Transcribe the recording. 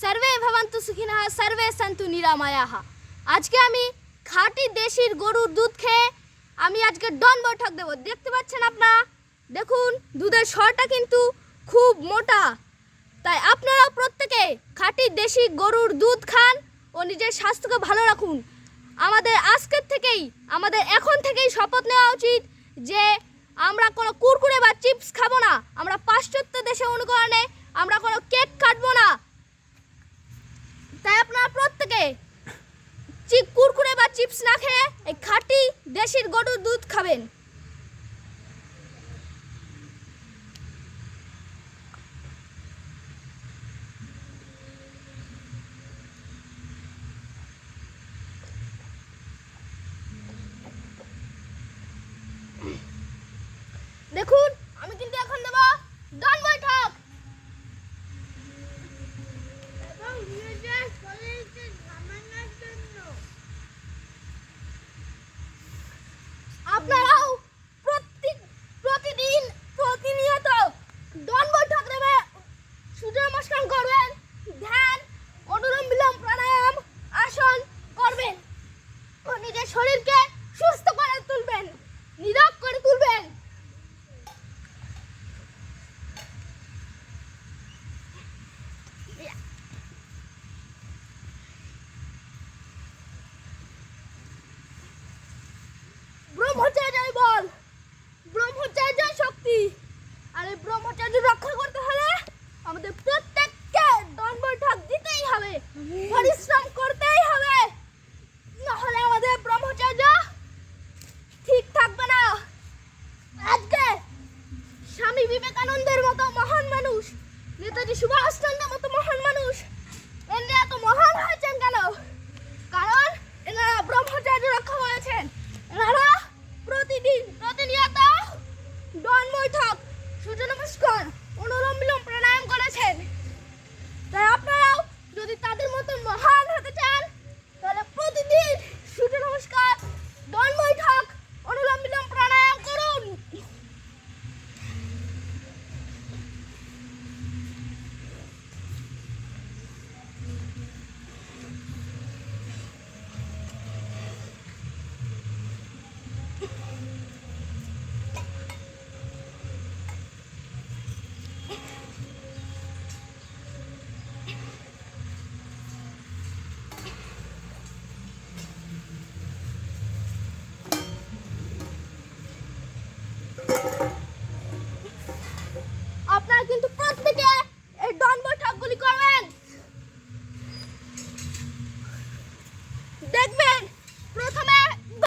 সর্বে ভবন্তু সুখিনঃ সর্বে সন্তু নিরাময়াঃ আজকে আমি খাঁটি দেশির গরুর দুধ খেয়ে আমি আজকে ডন বৈঠক দেবো। দেখতে পাচ্ছেন আপনারা? দেখুন, দুধের স্বরটা কিন্তু খুব মোটা। তাই আপনারা প্রত্যেকে খাঁটি দেশি গরুর দুধ খান ও নিজের স্বাস্থ্যকে ভালো রাখুন। আমাদের আজকের থেকেই, আমাদের এখন থেকেই শপথ নেওয়া উচিত যে আমরা কোনো কুরকুরে বা চিপস খাব না। আমরা পাশ্চাত্য দেশে অনুকরণে আমরা কোনো কেক কাটবো না তাই আপনারা প্রত্যেকে চিপ কুরকুরে বা চিপস না খেয়ে খাঁটি দেশির গরুর দুধ খাবেন দেখুন আমি কিন্তু এখন দেব ডান বৈঠক এবং নিজের শরীরকে ঘামানোর জন্য আপনারাও প্রত্যেক প্রতিদিন প্রতিনিয়ত ডন বৈঠক দেবে সূর্য নমস্কার করবেন ধ্যান অনুলোম বিলোম প্রাণায়াম আসন করবেন ও নিজের শরীরকে সুস্থ করে তুলবেন নিরোগ করে তুলবেন। বল। ব্রহ্মচর্যই শক্তি। আর এই ব্রহ্মচর্য রক্ষা করতে হলে আমাদের প্রত্যেককে বৈঠক দিতেই হবে। পরিশ্রম বিবেকানন্দের মতো মহান মানুষ। নেতাজি সুভাষ চন্দ্র